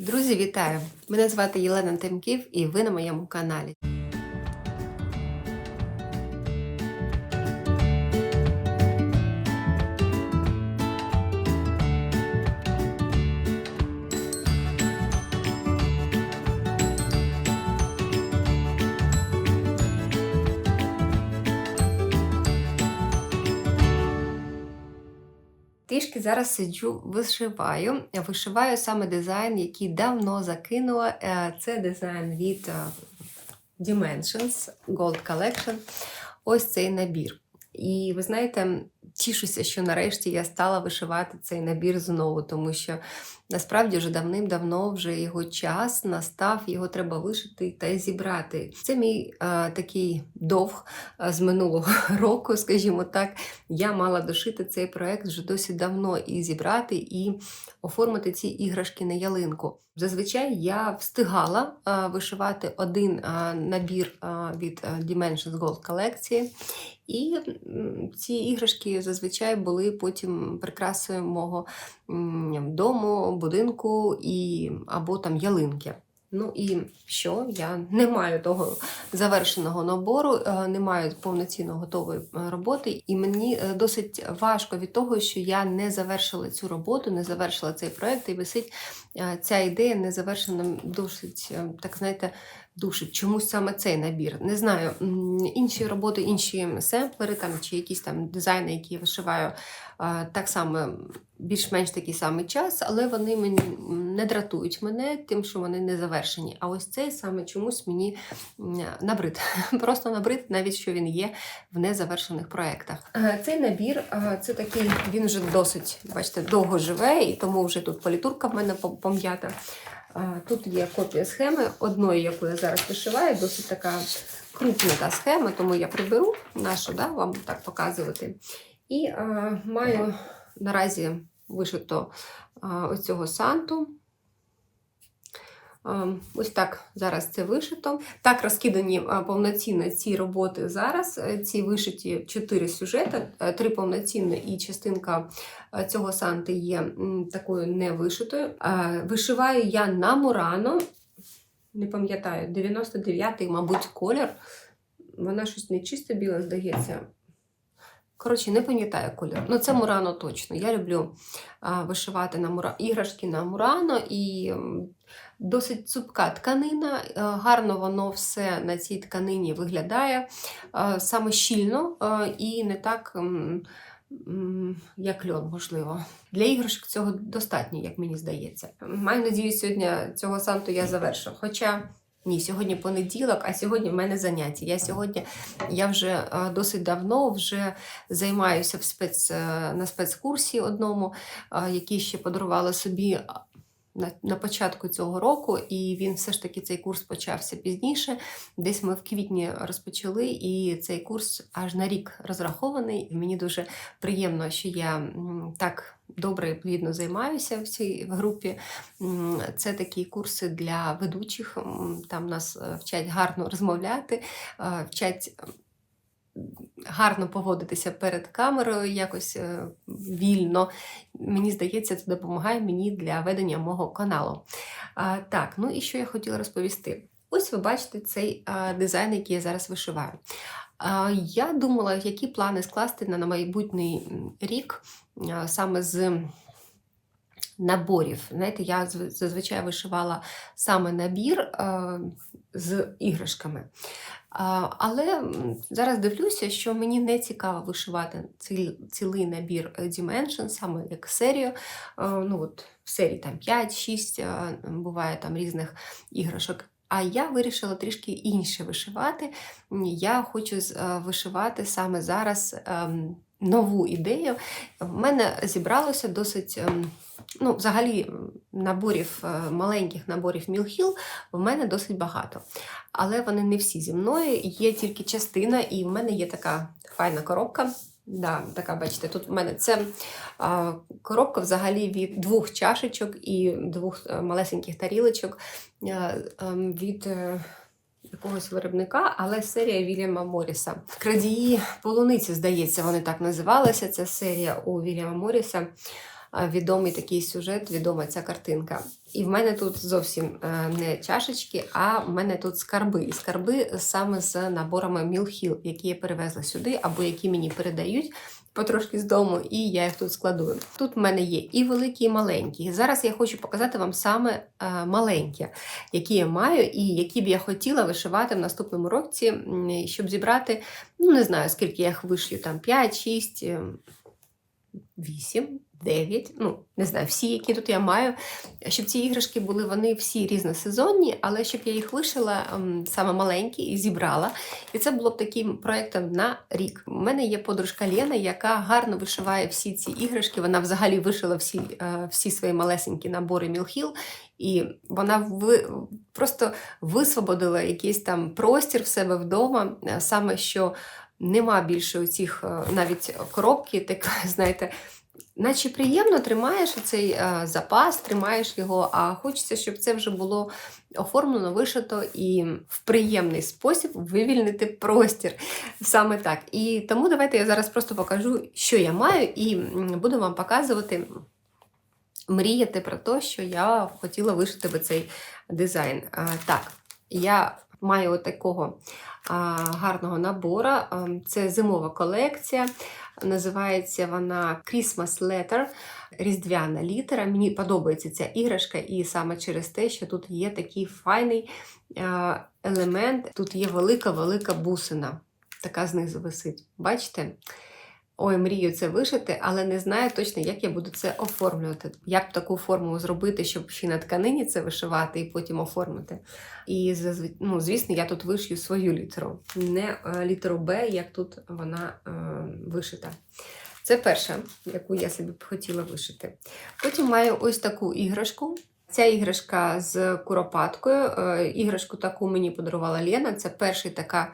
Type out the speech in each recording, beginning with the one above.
Друзі, вітаю! Мене звати Єлена Тимків і ви на моєму каналі. Зараз сиджу, вишиваю. Вишиваю саме дизайн, який давно закинула. Е, Це дизайн від е, Dimensions Gold Collection. Ось цей набір. І ви знаєте, тішуся, що нарешті я стала вишивати цей набір знову, тому що насправді вже давним-давно вже його час настав, його треба вишити та зібрати. Це мій е, такий довг е, з минулого року, скажімо так. Я мала дошити цей проект вже досить давно і зібрати, і оформити ці іграшки на ялинку. Зазвичай я встигала е, вишивати один е, набір е, від Dimensions Gold колекції. І ці іграшки зазвичай були потім прикрасою мого дому, будинку і, або там ялинки. Ну і що? Я не маю того завершеного набору, е, не маю повноцінно готової е, роботи, і мені е, досить важко від того, що я не завершила цю роботу, не завершила цей проект, і висить ця ідея не завершена досить, так знаєте, душить. Чомусь саме цей набір. Не знаю, інші роботи, інші семплери там чи якісь там дизайни, які я вишиваю, так само більш-менш такий самий час, але вони мені не дратують мене тим, що вони не завершені. А ось цей саме чомусь мені набрид. Просто набрид, навіть що він є в незавершених проєктах. Цей набір це такий, він вже досить, бачите, довго живе, і тому вже тут політурка в мене пом'ята. Тут є копія схеми, одної, яку я зараз вишиваю, досить така крупна та схема, тому я приберу нашу, да, вам так показувати. І е, маю наразі вишито е, ось цього санту. Е, Ось так зараз це вишито. Так розкидані е, повноцінно ці роботи зараз. Е, Ці вишиті чотири сюжети, е, три повноцінні і частинка цього санти є такою невишитою. Вишиваю я на Мурано, не пам'ятаю, 99-й, мабуть, колір. Вона щось не чисто біла, здається. Коротше, не пам'ятаю колір. Ну, це Мурано точно. Я люблю вишивати на мура... іграшки на Мурано і досить цупка тканина. Гарно воно все на цій тканині виглядає саме щільно і не так. Як льон, можливо. Для іграшок цього достатньо, як мені здається. Маю надію, сьогодні цього санту я завершу. Хоча ні, сьогодні понеділок, а сьогодні в мене заняття. Я сьогодні я вже е, досить давно вже займаюся в спец, е, на спецкурсі одному, е, який ще подарувала собі е, на, на початку цього року, і він все ж таки цей курс почався пізніше. Десь ми в квітні розпочали, і цей курс аж на рік розрахований. І мені дуже приємно, що я так добре і плідно займаюся в цій групі. Це такі курси для ведучих. Там нас е, вчать гарно розмовляти, е, вчать гарно поводитися перед камерою, якось е, вільно. Мені здається, це допомагає мені для ведення мого каналу. А, Так, ну і що я хотіла розповісти? Ось ви бачите цей а, дизайн, який я зараз вишиваю. А, Я думала, які плани скласти на, майбутній рік а, саме з наборів. Знаєте, я зазвичай вишивала саме набір а, з іграшками. Але зараз дивлюся, що мені не цікаво вишивати ці- цілий набір е, Dimension, саме як серію. А, Ну, от в серії там 5-6 буває там різних іграшок. А я вирішила трішки інше вишивати. Я хочу е, вишивати саме зараз ем, нову ідею. В мене зібралося досить. Ну, взагалі, наборів, е, маленьких наборів Мілхіл в мене досить багато але вони не всі зі мною. Є тільки частина, і в мене є така файна коробка. Да, така, бачите, тут в мене це а, коробка взагалі від двох чашечок і двох е, малесеньких тарілочок е, ем, від е, якогось виробника, але серія Вільяма Моріса. Крадії полуниці, здається, вони так називалися. Це серія у Вільяма Моріса. Відомий такий сюжет, відома ця картинка. І в мене тут зовсім е, не чашечки, а в мене тут скарби. І скарби саме з наборами Мілхіл, які я перевезла сюди, або які мені передають потрошки з дому, і я їх тут складую. Тут в мене є і великі, і маленькі. Зараз я хочу показати вам саме е, маленькі, які я маю, і які б я хотіла вишивати в наступному році, щоб зібрати, ну не знаю, скільки я їх вишию, там 5, 6, 8. 9, ну не знаю, всі, які тут я маю, щоб ці іграшки були вони всі різносезонні, але щоб я їх вишила ем, саме маленькі і зібрала. І це було б таким проєктом на рік. У мене є подружка Лена, яка гарно вишиває всі ці іграшки. Вона взагалі вишила всі, е, всі свої малесенькі набори Мілхіл. І вона ви, просто висвободила якийсь там простір в себе вдома, е, саме що нема більше цих навіть коробки, так знаєте. Наче приємно тримаєш цей е, запас, тримаєш його, а хочеться, щоб це вже було оформлено, вишито і в приємний спосіб вивільнити простір. Саме так. І тому давайте я зараз просто покажу, що я маю, і буду вам показувати, мріяти про те, що я хотіла вишити би цей дизайн. А, так, я маю такого гарного набора. Це зимова колекція. Називається вона Christmas Letter, Різдвяна літера. Мені подобається ця іграшка, і саме через те, що тут є такий файний елемент, тут є велика-велика бусина, така знизу висить. Бачите? Ой, мрію це вишити, але не знаю точно, як я буду це оформлювати. Як таку форму зробити, щоб ще на тканині це вишивати і потім оформити. І ну, звісно, я тут вишью свою літеру, не е, літеру Б, як тут вона е, вишита. Це перша, яку я собі б хотіла вишити. Потім маю ось таку іграшку. Ця іграшка з куропаткою. Е, іграшку таку мені подарувала Лена. Це перша така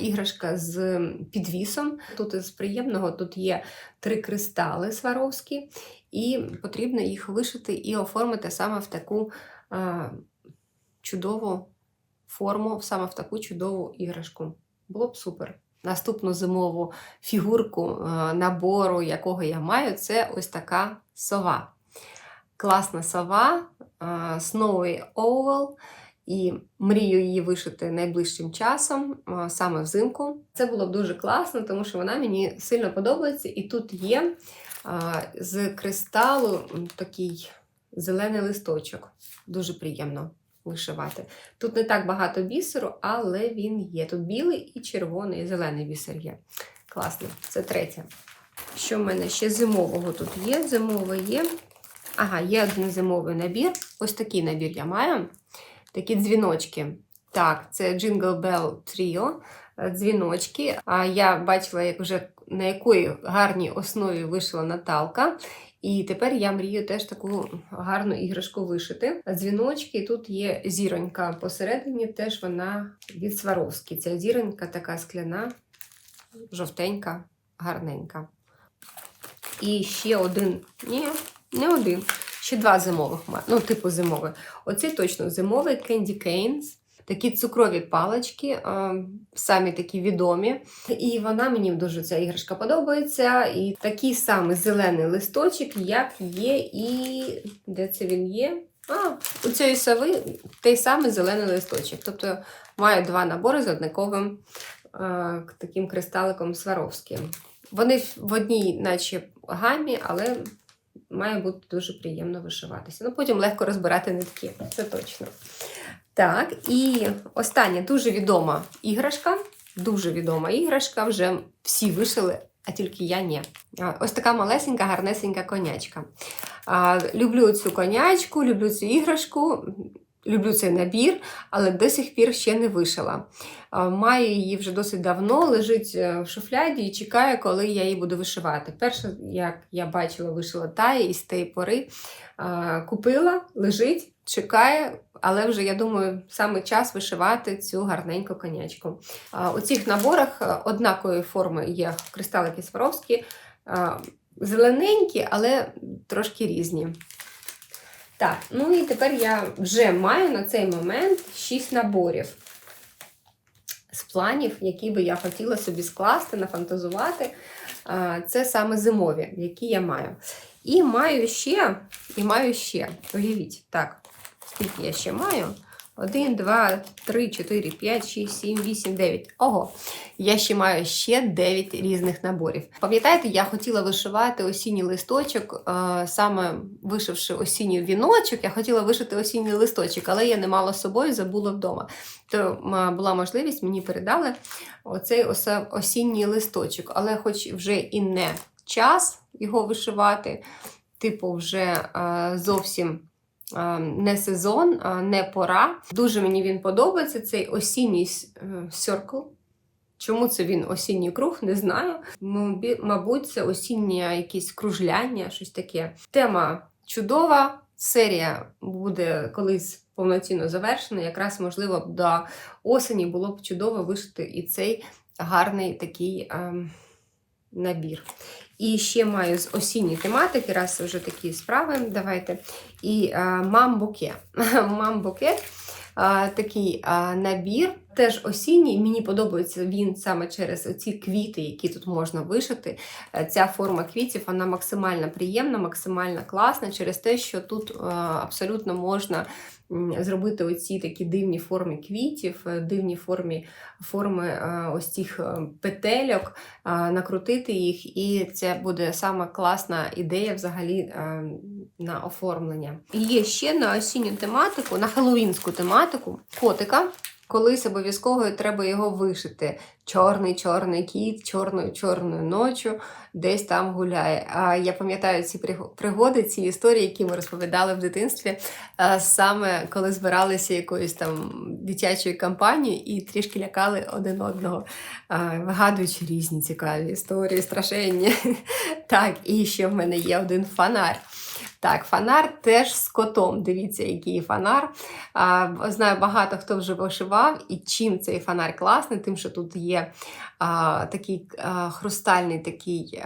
іграшка з підвісом. Тут із приємного тут є три кристали сваровські, і потрібно їх вишити і оформити саме в таку чудову форму, саме в таку чудову іграшку. Було б супер. Наступну зимову фігурку набору, якого я маю, це ось така сова. Класна сова, Snowy Oval і мрію її вишити найближчим часом, саме взимку. Це було б дуже класно, тому що вона мені сильно подобається. І тут є з кристалу такий зелений листочок. Дуже приємно вишивати. Тут не так багато бісеру, але він є. Тут білий і червоний, і зелений бісер є. Класно, це третє. Що в мене ще зимового тут є? Зимове є. Ага, є один зимовий набір. Ось такий набір я маю такі дзвіночки. Так, це Jingle Bell Trio, е, дзвіночки. А я бачила, як вже на якої гарній основі вишила Наталка. І тепер я мрію теж таку гарну іграшку вишити. Дзвіночки, тут є зіронька посередині, теж вона від Сваровські. Ця зіронька така скляна, жовтенька, гарненька. І ще один, ні, не один. Ще два зимових ну, типу зимових. Оцей точно зимовий Candy Canes. Такі цукрові палички, самі такі відомі. І вона мені дуже ця іграшка подобається. І такий самий зелений листочок, як є, і де це він є? А, у цієї сови той самий зелений листочок. Тобто маю два набори з однаковим таким кристаликом Сваровським. Вони в одній, наче гамі, але має бути дуже приємно вишиватися. Ну, потім легко розбирати нитки, це точно. Так, і остання дуже відома іграшка. Дуже відома іграшка, вже всі вишили, а тільки я ні. Ось така малесенька, гарнесенька конячка. Люблю цю конячку, люблю цю іграшку. Люблю цей набір, але до сих пір ще не вишила. Маю її вже досить давно, лежить е, в шуфляді і чекаю, коли я її буду вишивати. Перше, як я бачила, вишила тає і з тієї пори купила, лежить, чекає, але вже, я думаю, саме час вишивати цю гарненьку конячку. У цих наборах е, однакової форми є кристалики Сваровські, зелененькі, але трошки різні. Так, ну і тепер я вже маю на цей момент 6 наборів з планів, які би я хотіла собі скласти, нафантазувати. Це саме зимові, які я маю. І маю ще, і маю ще. Уявіть, так, скільки я ще маю? 1, 2, 3, 4, 5, 6, 7, 8, 9. Ого, я ще маю ще 9 різних наборів. Пам'ятаєте, я хотіла вишивати осінній листочок, е, саме вишивши осінній віночок, я хотіла вишити осінній листочок, але я не мала з собою, забула вдома. То була можливість, мені передали оцей осінній листочок, але хоч вже і не час його вишивати, типу, вже е, зовсім не сезон, е, не пора. Дуже мені він подобається, цей осінній с- е. Чому це він осінній круг, не знаю. Мабуть, це осіннє якесь кружляння, щось таке. Тема чудова. Серія буде колись повноцінно завершена. Якраз, можливо, до осені було б чудово вишити і цей гарний такий ем, набір. І ще маю з осінньої тематики, раз вже такі справи, давайте. І е, мам-буке. Мам-буке е, такий е, набір, теж осінній. Мені подобається він саме через оці квіти, які тут можна вишити. Ця форма квітів вона максимально приємна, максимально класна, через те, що тут абсолютно можна зробити оці такі дивні форми квітів, е, дивні формі, форми е, ось цих е, петельок, накрутити їх, і це буде сама класна ідея взагалі на оформлення. І є ще на осінню тематику, на хеллоуінську тематику котика. Колись обов'язково треба його вишити. Чорний чорний кіт, чорною чорною ночю десь там гуляє. А я пам'ятаю ці пригоди, ці історії, які ми розповідали в дитинстві, саме коли збиралися якоюсь там дитячою компанією і трішки лякали один одного, вигадуючи різні цікаві історії, страшенні. Так, і ще в мене є один фонарь. Так, фонар теж з котом. Дивіться, який фонар. А, знаю, багато хто вже вишивав, і чим цей фонар класний, тим, що тут є а, такий а, хрустальний такий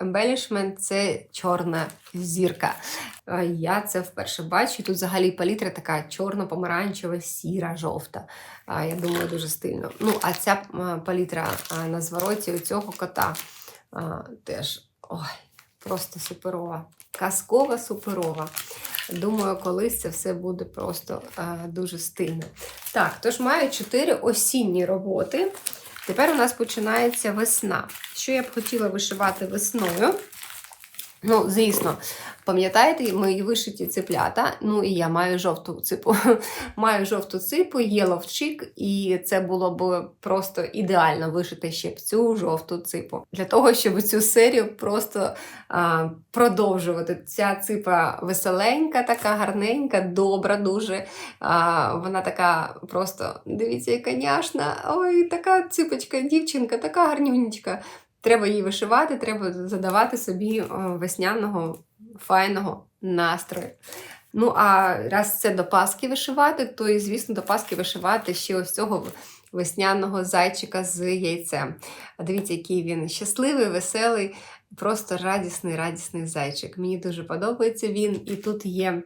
ембелішмент, це чорна зірка. А, я це вперше бачу. Тут взагалі палітра така чорно-помаранчева, сіра, жовта. А, я думаю, дуже стильно. Ну, а ця палітра на звороті у цього кота а, теж ой, просто суперова. Казкова, суперова. Думаю, колись це все буде просто а, дуже стильно. Так, тож маю чотири осінні роботи. Тепер у нас починається весна. Що я б хотіла вишивати весною? Ну, звісно, пам'ятаєте, мої вишиті циплята. Ну і я маю жовту ципу. маю жовту ципу, є ловчик, і це було б просто ідеально вишити ще б цю жовту ципу. Для того, щоб цю серію просто а, продовжувати. Ця ципа веселенька, така гарненька, добра, дуже. А, вона така просто, дивіться, яка няшна. Ой, така ципочка, дівчинка, така гарнюнечка. Треба її вишивати, треба задавати собі весняного, файного настрою. Ну, а раз це до Паски вишивати, то і, звісно, до Паски вишивати ще ось цього весняного зайчика з яйцем. А дивіться, який він щасливий, веселий, просто радісний, радісний зайчик. Мені дуже подобається він. І тут є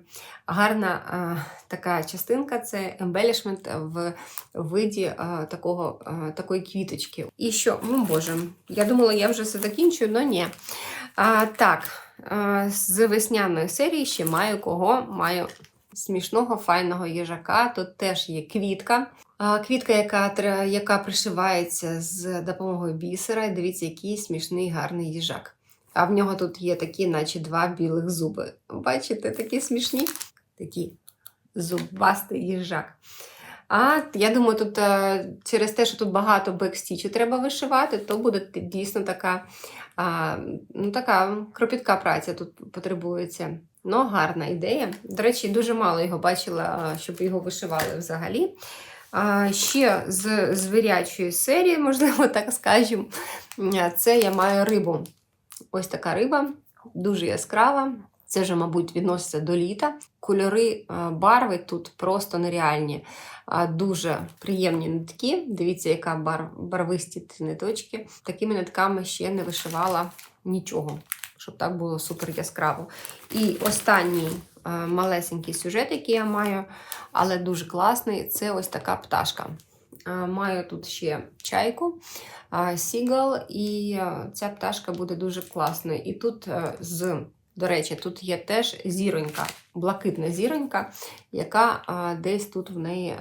гарна а, така частинка це ембелішмент в виді а, такого, а, такої квіточки. І що, ну боже, я думала, я вже все закінчую, але ні. А, так, а, з весняної серії ще маю кого? Маю смішного файного їжака. Тут теж є квітка. Квітка, яка, яка пришивається з допомогою бісера. Дивіться, який смішний гарний їжак. А в нього тут є такі, наче два білих зуби. Бачите, такі смішні, такі зубастий їжак. А я думаю, тут е, через те, що тут багато бекстічу треба вишивати, то буде дійсно така, ну, така кропітка праця тут потребується. Ну, гарна ідея. До речі, дуже мало його бачила, щоб його вишивали взагалі. Ще з звірячої серії, можливо, так скажемо, це я маю рибу. Ось така риба, дуже яскрава. Це вже, мабуть, відноситься до літа. Кольори, барви тут просто нереальні. Дуже приємні нитки. Дивіться, яка бар... барвисті ці ниточки. Такими нитками ще не вишивала нічого, щоб так було супер яскраво. І останній малесенький сюжет, який я маю, але дуже класний, це ось така пташка. Маю тут ще чайку, сігал, і ця пташка буде дуже класною. І тут е, з До речі, тут є теж зіронька, блакитна зіронька, яка десь тут в неї.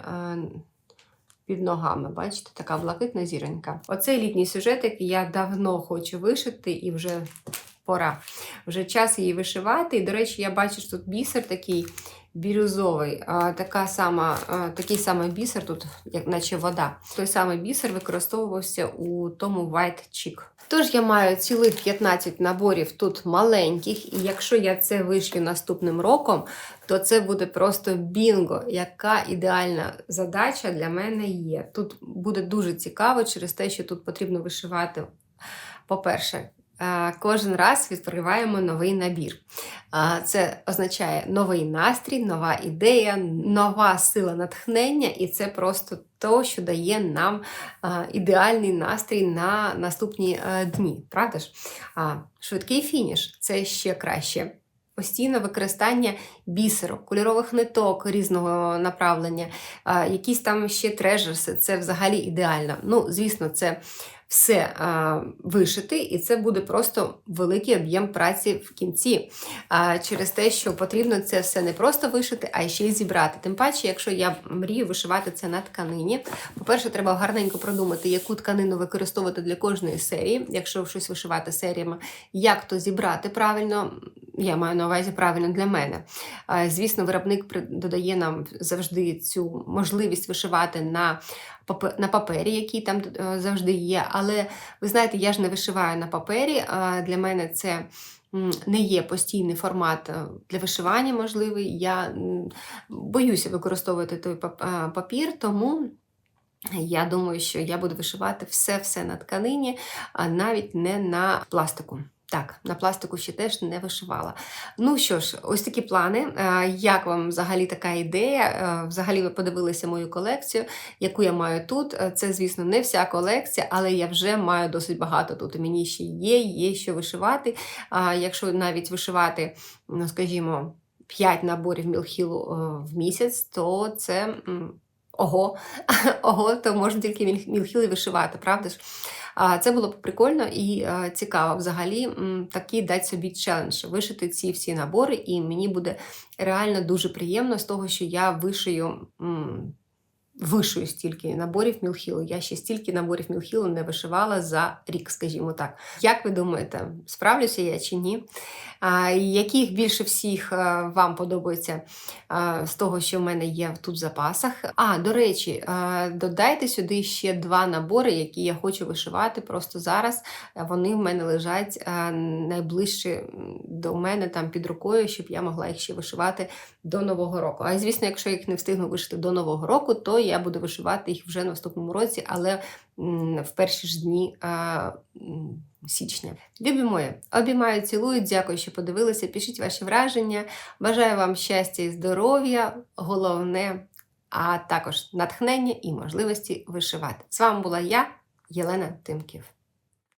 Під ногами, бачите, така блакитна зіронька. Оцей літній сюжетик я давно хочу вишити і вже пора. Вже час її вишивати. І, до речі, я бачу, що тут бісер такий бірюзовий, така сама, такий самий бісер, тут, як наче вода. Той самий бісер використовувався у тому White Chick. Тож я маю цілих 15 наборів тут маленьких, і якщо я це вишлю наступним роком, то це буде просто бінго, яка ідеальна задача для мене є. Тут буде дуже цікаво через те, що тут потрібно вишивати. По-перше, кожен раз відкриваємо новий набір. А, Це означає новий настрій, нова ідея, нова сила натхнення, і це просто то, що дає нам ідеальний настрій на наступні е, дні. Правда ж? Швидкий фініш це ще краще. Постійне використання бісерок, кольорових ниток різного направлення, якісь там ще трежерси, це взагалі ідеально. Ну, звісно, це все а, вишити, і це буде просто великий об'єм праці в кінці. А, через те, що потрібно це все не просто вишити, а ще й зібрати. Тим паче, якщо я мрію вишивати це на тканині, по-перше, треба гарненько продумати, яку тканину використовувати для кожної серії, якщо щось вишивати серіями, як то зібрати правильно. Я маю на увазі правильно для мене. А, Звісно, виробник додає нам завжди цю можливість вишивати на на папері, який там е, завжди є. Але ви знаєте, я ж не вишиваю на папері. Для мене це не є постійний формат е, для вишивання можливий. Я боюся використовувати той е, папір, тому. Я думаю, що я буду вишивати все-все на тканині, а навіть не на пластику. Так, на пластику ще теж не вишивала. Ну що ж, ось такі плани. Е, Як вам взагалі така ідея? Е, Взагалі ви подивилися мою колекцію, яку я маю тут. Е, Це, звісно, не вся колекція, але я вже маю досить багато тут. Мені ще є, є що вишивати. Якщо навіть вишивати, ну скажімо, 5 наборів мілхілу в місяць, то це. Ого, ого, то можна тільки мілхіли вишивати, правда ж? Це було б прикольно і е, цікаво. Взагалі, такий дати собі челендж, вишити ці всі набори, і мені буде реально дуже приємно з того, що я вишию. М, Вишию стільки наборів мілхілу. Я ще стільки наборів мілхілу не вишивала за рік, скажімо так. Як ви думаєте, справлюся я чи ні? А, яких більше всіх е, вам подобається а, з того, що в мене є тут в запасах? А, до речі, а, додайте сюди ще два набори, які я хочу вишивати просто зараз. Вони в мене лежать а, найближче до мене там під рукою, щоб я могла їх ще вишивати до Нового року. А звісно, якщо їх не встигну вишити до Нового року, то я буду вишивати їх вже наступному році, але в перші ж дні а, січня. Любі мої, обіймаю, цілую, дякую, що подивилися. Пишіть ваші враження. Бажаю вам щастя і здоров'я, головне, а також натхнення і можливості вишивати. З вами була я, Єлена Тимків.